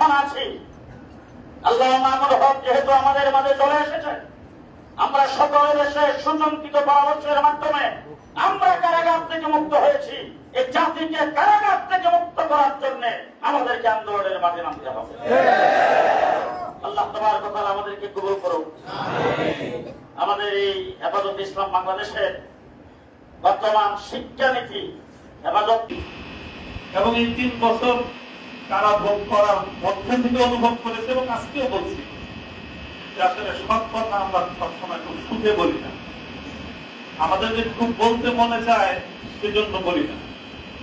এখন আছি। আল্লাহ মাহমুদ হক যেহেতু আমাদের মাঝে চলে এসেছে, আমরা সকলের দেশে সুসংকিত পরামর্শের মাধ্যমে আমরা কারাগার থেকে মুক্ত হয়েছি। এই জাতিকে কারাগার থেকে মুক্ত করার জন্য আমাদেরকে আন্দোলনের মাঠে নামতে হবে। আল্লাহ তোমার কথা আমাদেরকে কবুল করুক। আমাদের এই হেফাজত ইসলাম বাংলাদেশের বর্তমান শিক্ষানীতি, হেফাজত এবং এই তিন বছর তারা ভোগ করার মধ্যে থেকে অনুভব করেছে এবং আজকেও বলছি। আসলে সৎ কথা আমরা সবসময় খুব সুখে বলি না। আমাদের যে খুব বলতে মনে চায়, সেজন্য বলি না।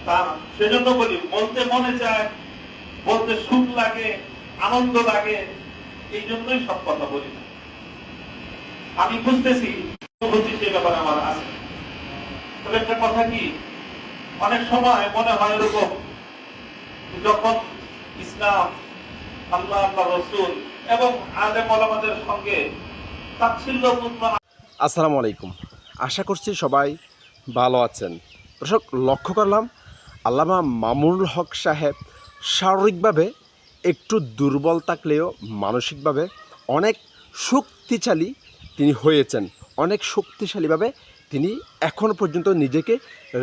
তা সেজন্য বলি, বলতে মনে চায়, বলতে সুখ লাগে, আনন্দ লাগে, এই জন্যই সব কথা বলি না। আমি বুঝতেছি অনুভূতি সে ব্যাপারে আমার আছে। তবে একটা কথা কি, অনেক সময় মনে হয় এরকম, যখন ইসলাম, আল্লাহ আল্লাহ রসুল এবং আলেম ওলামাদের সঙ্গে তাচ্ছিল্যপূর্ণ আসসালামু আলাইকুম। আশা করছি সবাই ভালো আছেন। দর্শক, লক্ষ্য করলাম আল্লামা মামুনুল হক সাহেব শারীরিকভাবে একটু দুর্বল থাকলেও মানসিকভাবে অনেক শক্তিশালী তিনি হয়েছেন। অনেক শক্তিশালীভাবে তিনি এখন পর্যন্ত নিজেকে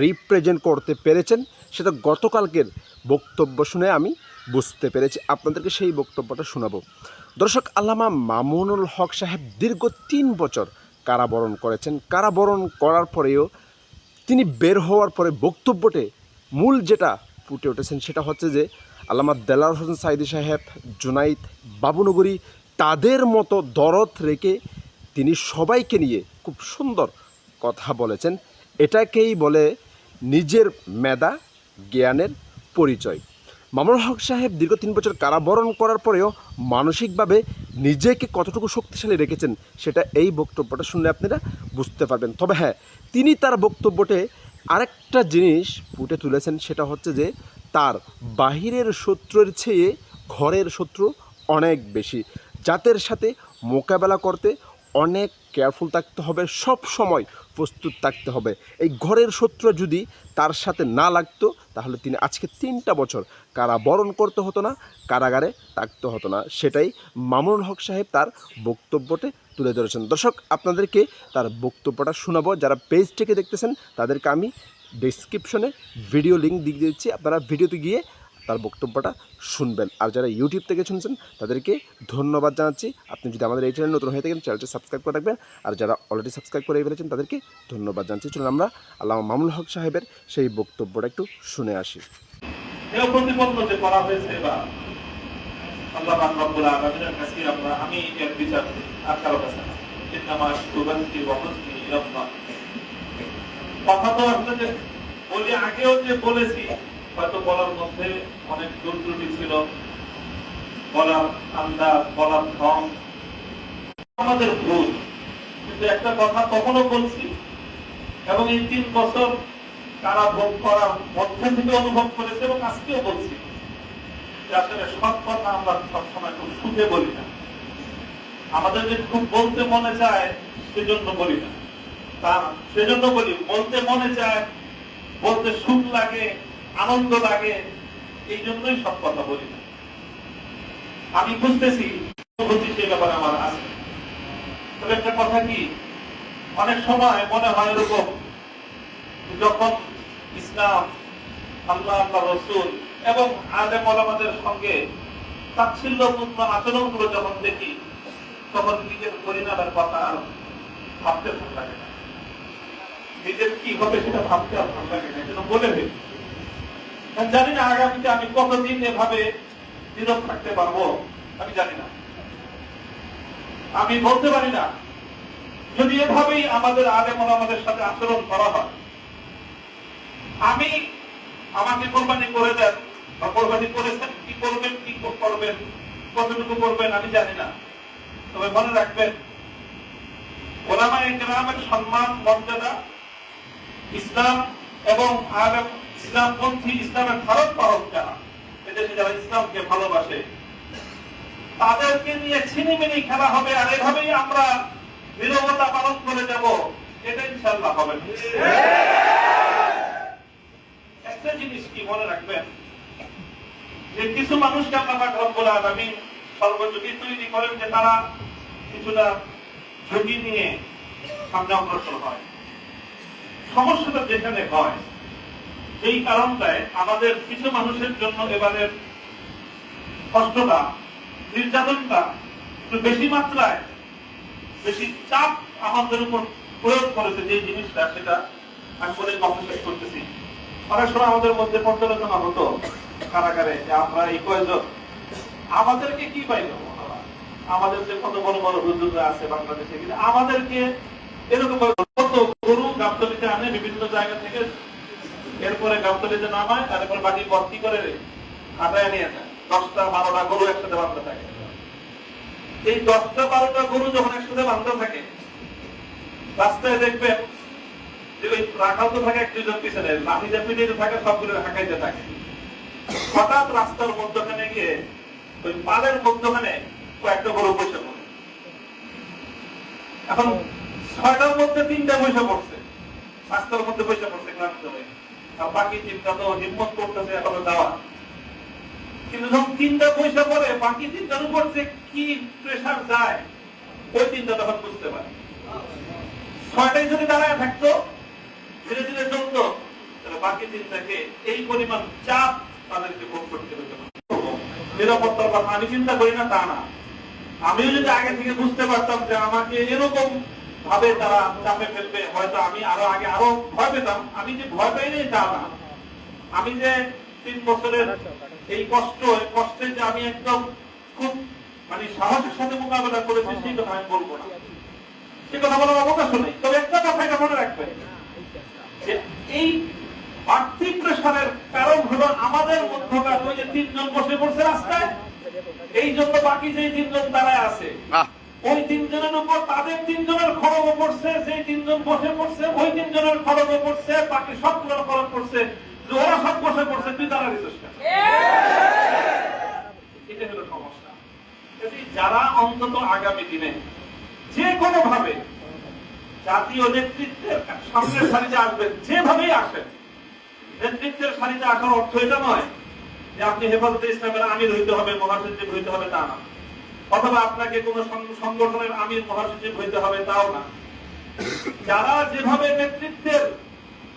রিপ্রেজেন্ট করতে পেরেছেন। সেটা গতকালকের বক্তব্য শুনে আমি বুঝতে পেরেছি। আপনাদেরকে সেই বক্তব্যটা শোনাবো। দর্শক, আল্লামা মামুনুল হক সাহেব দীর্ঘ তিন বছর কারাবরণ করেছেন। কারাবরণ করার পরেও তিনি বের হওয়ার পরে বক্তব্যতে মূল যেটা ফুটে উঠেছেন সেটা হচ্ছে যে, আল্লামা দেলার হোসেন সাইদি সাহেব, জুনাইদ বাবুনগরী তাদের মতো দরদ রেখে তিনি সবাইকে নিয়ে খুব সুন্দর কথা বলেছেন। এটাকেই বলে নিজের মেধা, জ্ঞানের পরিচয়। মামুনুল হক সাহেব দীর্ঘ তিন বছর কারাবরণ করার পরেও মানসিকভাবে নিজেকে কতটুকু শক্তিশালী রেখেছেন সেটা এই বক্তব্যটা শুনলে আপনারা বুঝতে পারবেন। তবে হ্যাঁ তিনি তার বক্তব্যতে আরেকটা জিনিস ফুটে তুলেছেন, সেটা হচ্ছে যে তার বাহিরের শত্রুর চেয়ে ঘরের শত্রু অনেক বেশি। জাতের সাথে মোকাবেলা করতে অনেক কেয়ারফুল থাকতে হবে, সব সময় প্রস্তুত থাকতে হবে। এই ঘরের শত্রু যদি তার সাথে না লাগতো, তাহলে তিনি আজকে তিনটা বছর কারাবরণ করতে হতো না, কারাগারে থাকতে হতো না। সেটাই মামুনুল হক সাহেব তার বক্তব্যতে তুলে ধরেছেন। দর্শক, আপনাদেরকে তার বক্তব্যটা শোনাবো। যারা পেজ থেকে দেখতেছেন, তাদেরকে আমি ডিসক্রিপশনে ভিডিও লিঙ্ক দিয়ে দিচ্ছি। আপনারা ভিডিওতে গিয়ে তার বক্তব্যটা শুনবেন। আর যারা ইউটিউব থেকে শুনছেন, তাদেরকে ধন্যবাদ জানাচ্ছি। আপনি যদি আমাদের এই চ্যানেল নতুন হয়ে থাকেন চ্যানেলটি সাবস্ক্রাইব করে রাখবেন। আর যারা অলরেডি সাবস্ক্রাইব করে ফেলেছেন, তাদেরকে ধন্যবাদ জানাচ্ছি। চলুন আমরা আল্লাহ মামুল হক সাহেবের সেই বক্তব্যটা একটু শুনে আসি। কথা তো বলি আগেও যে বলেছি হয়তো বলার মধ্যে অনেক দূর ত্রুটি ছিল। বলার আন্দাজ, বলার ঢং। আমাদের ভুল। কিন্তু একটা কথা তখনও বলছি। এবং এই তিন বছর তারা ভোগ করার মধ্যে থেকে অনুভব করেছে এবং আজকেও বলছি। আসলে সব কথা আমরা সবসময় খুব সুখে বলি না। আমাদের যে খুব বলতে মনে চায়, সেজন্য বলি না। তা সেজন্য বলি, বলতে মনে চায়, বলতে সুখ লাগে আনন্দ লাগে, এই জন্যই সব কথা বলি না। আমি বুঝতেছি অনুভূতি সে ব্যাপারে আমার আছে। তবে একটা কথা কি, অনেক সময় মনে হয় এরকম, যখন ইসলাম, আল্লাহ আল্লাহ রসুল এবং আলেম ওলামাদের সঙ্গে তাচ্ছিল্যপূর্ণ যখন দেখি, তখন নিজের পরিণামের কথা আর ভাবতে ভালো লাগে না। নিজের কি হবে সেটা ভাবতে আর ভালো লাগে না এজন্য বলে আমি জানি না আগামীতে আমি কতদিন এভাবে নীরব থাকতে পারব, আমি জানি না। আমি বলতে পারি না, যদি এভাবেই আমাদের আলেম ওলামাদের সাথে আচরণ করা হয়, আমি আমাকে কোরবানি করে দেন, বা কোরবানি করেছেন, কি করবেন কি করবেন, কতটুকু করবেন, আমি জানি না। তবে মনে রাখবেন ওলামা ইকরামের সম্মান, মর্যাদা, ইসলাম এবং আলেম ইসলামপন্থী ইসলামের ভারত বাহক যারা, এদেশে যারা ইসলামকে ভালোবাসে, তাদেরকে নিয়ে ছিনিমিনি খেলা হবে, আর এভাবেই আমরা নিরবতা পালন করে যাব, এটা ইনশাল্লাহ হবে। একটা জিনিস কি মনে রাখবেন? যে কিছু মানুষকে আল্লাহ পাক রব্বুল আলামিন সর্বযোগী তৈরি করেন যে তারা কিছুটা ঝুঁকি নিয়ে সামনে অগ্রসর হয়। সমস্যাটা যেখানে হয় সেই কারণটায় আমাদের কিছু মানুষের জন্য এবারের কষ্টটা, নির্যাতনটা একটু বেশি মাত্রায় বেশি চাপ আমাদের উপর প্রয়োগ করেছে যে জিনিসটা, সেটা আমি বলে শেষ করতেছি। অনেক সময় আমাদের মধ্যে পর্যালোচনা হতো কারাগারে যে আমরা এই কয়জন, আমাদেরকে কি পাইল আমাদের যে কত বড় বড় হুজুররা আছে বাংলাদেশে, কিন্তু আমাদেরকে এরকম কত গরু, গাবতলিতে আনে বিভিন্ন জায়গা থেকে এরপরে গাবতলিতে নামায় তারপর বাড়ি ভর্তি করে হাতায় নিয়ে যায়? দশটা, বারোটা গরু একসাথে বাঁধতে থাকে। এই দশটা, বারোটা গরু যখন একসাথে বাঁধতে থাকে, রাস্তায় দেখবেন যে ওই রাখাল তো থাকে এক দুজন পিছনে লাঠি যে থাকে, সবগুলো হাঁকাইতে থাকে। হঠাৎ রাস্তার মধ্যখানে গিয়ে ওই পালের মধ্যখানে কয়েকটা গরু বসে পড়ে। এখন ছয়টার মধ্যে তিনটা বসে পড়ছে। রাস্তার মধ্যে বসে পড়ছে ক্লান্ত হয়ে। তো হিম্মত করতেছে এখনও কিন্তু যখন তিনটা পয়সা পরে উপর যে কি প্রেশার যায়, ওই তখন বুঝতে পারে। ছয়টাই যদি দাঁড়ায় থাকতো, ধীরে ধীরে চলতো, তাহলে বাকি এই পরিমাণ চাপ তাদেরকে ভোগ করতে হতো। নিরাপত্তার কথা আমি চিন্তা করি না, তা না। আমিও যদি আগে থেকে বুঝতে পারতাম যে আমাকে এরকম ভাবে তারা চাপে ফেলবে, হয়তো আমি আরও আগে আরও ভয় পেতাম। আমি যে ভয় পাই নাই তা না। আমি যে তিন বছরের এই কষ্ট, এই কষ্টে যে আমি একদম খুব মানে সাহসের সাথে মোকাবেলা করেছি, সেই কথা আমি বলব না। সে কথা বলার অবকাশ নেই। তবে একটা কথা এটা মনে রাখবেন যে এই বাড়তি প্রেশারের কারণ হলো আমাদের মধ্যকার ওই যে তিনজন বসে পড়ছে রাস্তায়, এই জন্য বাকি যে তিনজন দাঁড়ায় আছে ওই তিনজনের উপর, তাদের তিনজনের খরচ পড়ছে যে তিনজন বসে পড়ছে, ওই তিনজনের খরচ পড়ছে, বাকি সবগুলোর খরচ পড়ছে, ওরা সব বসে পড়ছে, তুই দাঁড়া দিচ্ছিস? এটা হলো যারা অন্তত আগামী দিনে যে কোনো ভাবে জাতীয় নেতৃত্বের সামনের সারিতে আসবেন, যেভাবেই আসেন, নেতৃত্বের সারিতে আসার অর্থ এটা নয় যে আপনি হেফাজতে ইসলামের আমির হইতে হবে, মহাসচিব হইতে হবে, তা না অথবা আপনাকে কোন সংগঠনের আমির মহাসচিব হইতে হবে, তাও না। যারা যেভাবে নেতৃত্বের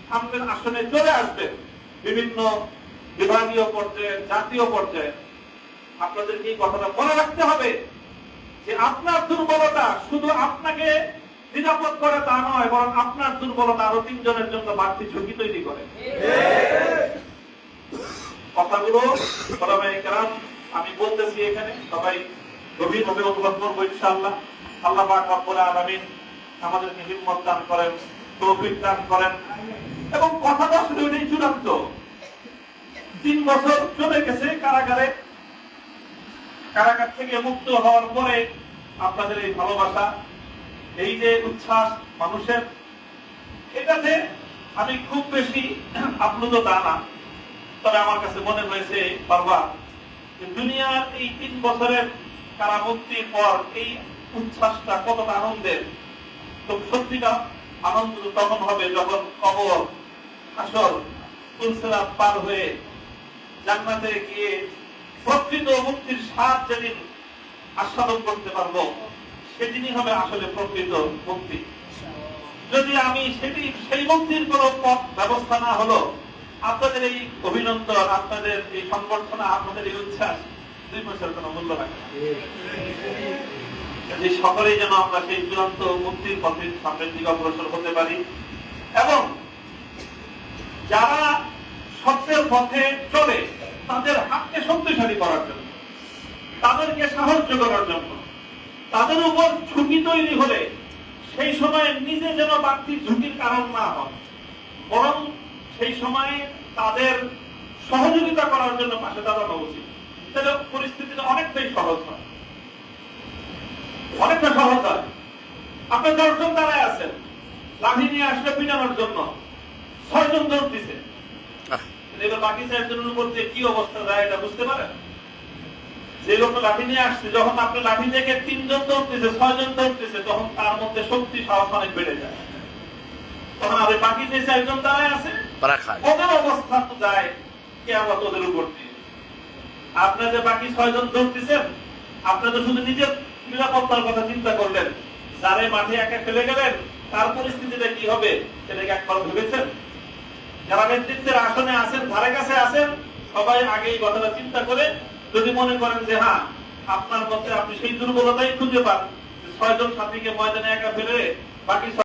সামনের আসনে চলে আসবেন বিভিন্ন বিভাগীয় পর্যায়ে, জাতীয় পর্যায়ে আপনাদেরকে এই কথাটা মনে রাখতে হবে? যে আপনার দুর্বলতা শুধু আপনাকে নিরাপদ করে তা নয়, বরং আপনার দুর্বলতা আরও তিনজনের জন্য বাড়তি ঝুঁকি তৈরি করে। কথাগুলো আমি বলতেছি এখানে, সবাই গভীরভাবে করব আল্লাহ আমাদেরকে হিম্মত দান করেন, তৌফিক দান করেন। এবং চূড়ান্ত। তিন বছর চলে গেছে কারাগারে। কারাগার থেকে মুক্ত হওয়ার পরে আপনাদের এই ভালোবাসা, এই যে উচ্ছ্বাস মানুষের এটাতে আমি খুব বেশি আপ্লুত তা না। তবে আমার কাছে মনে হয়েছে বারবার দুনিয়ার এই তিন বছরের কারামুক্তির পর এই উচ্ছ্বাসটা কতটা আনন্দের? তো সত্যিটা আনন্দ তখন হবে যখন কবর, আসর তুলসেরাত পার হয়ে জান্নাতে গিয়ে প্রকৃত মুক্তির স্বাদ যেদিন আস্বাদন করতে পারব, সেদিনই হবে আসলে প্রকৃত মুক্তি। যদি আমি সেটি, সেই মুক্তির কোন পথ ব্যবস্থা না হলো, আপনাদের এই অভিনন্দন, আপনাদের এই সংবর্ধনা, আপনাদের এই উচ্ছ্বাস যে সকলেই যেন আমরা সেই চূড়ান্ত মুক্তির পথে সামনের দিকে অগ্রসর হতে পারি। এবং যারা সত্যের পথে চলে, তাদের হাতকে শক্তিশালী করার জন্য, তাদেরকে সাহায্য করার জন্য, তাদের উপর ঝুঁকি তৈরি হলে সেই সময় নিজে যেন বাড়তি ঝুঁকির কারণ না হয়, বরং সেই সময়ে তাদের সহযোগিতা করার জন্য পাশে দাঁড়ানো উচিত। তাহলে পরিস্থিতিটা অনেকটাই সহজ হয়। অনেকটা সহজ হয়। আপনি দশজন দাঁড়ায় আছেন। লাঠি নিয়ে আসলে পিটানোর জন্য। ছয়জন দৌড় দিছে। এবার বাকি চারজনের উপর দিয়ে কি অবস্থা যায় এটা বুঝতে পারেন? যে লোক লাঠি নিয়ে আসছে যখন আপনি লাঠি থেকে তিনজন দৌড়তেছে ছয়জন দৌড়তেছে তখন তার মধ্যে শক্তি সাহস অনেক বেড়ে যায়। তখন আর বাকি যে চারজন দাঁড়ায় আছে ওদের অবস্থা তো যায় কে আবার ওদের উপর দিয়ে। আপনার যে বাকি ছয়জন দৌড়তেছেন আপনি তো শুধু নিজের নিরাপত্তার কথা চিন্তা করলেন। যারে মাঠে একা ফেলে গেলেন, তার পরিস্থিতিটা কি হবে সেটাকে একবার ভেবেছেন? যারা নেতৃত্বের আসনে আছেন, ধারে কাছে আছেন, সবাই আগে এই কথাটা চিন্তা করে যদি মনে করেন যে হ্যাঁ আপনার মধ্যে আপনি সেই দুর্বলতাই খুঁজে পান ছয়জন সাথীকে ময়দানে একা ফেলে বাকি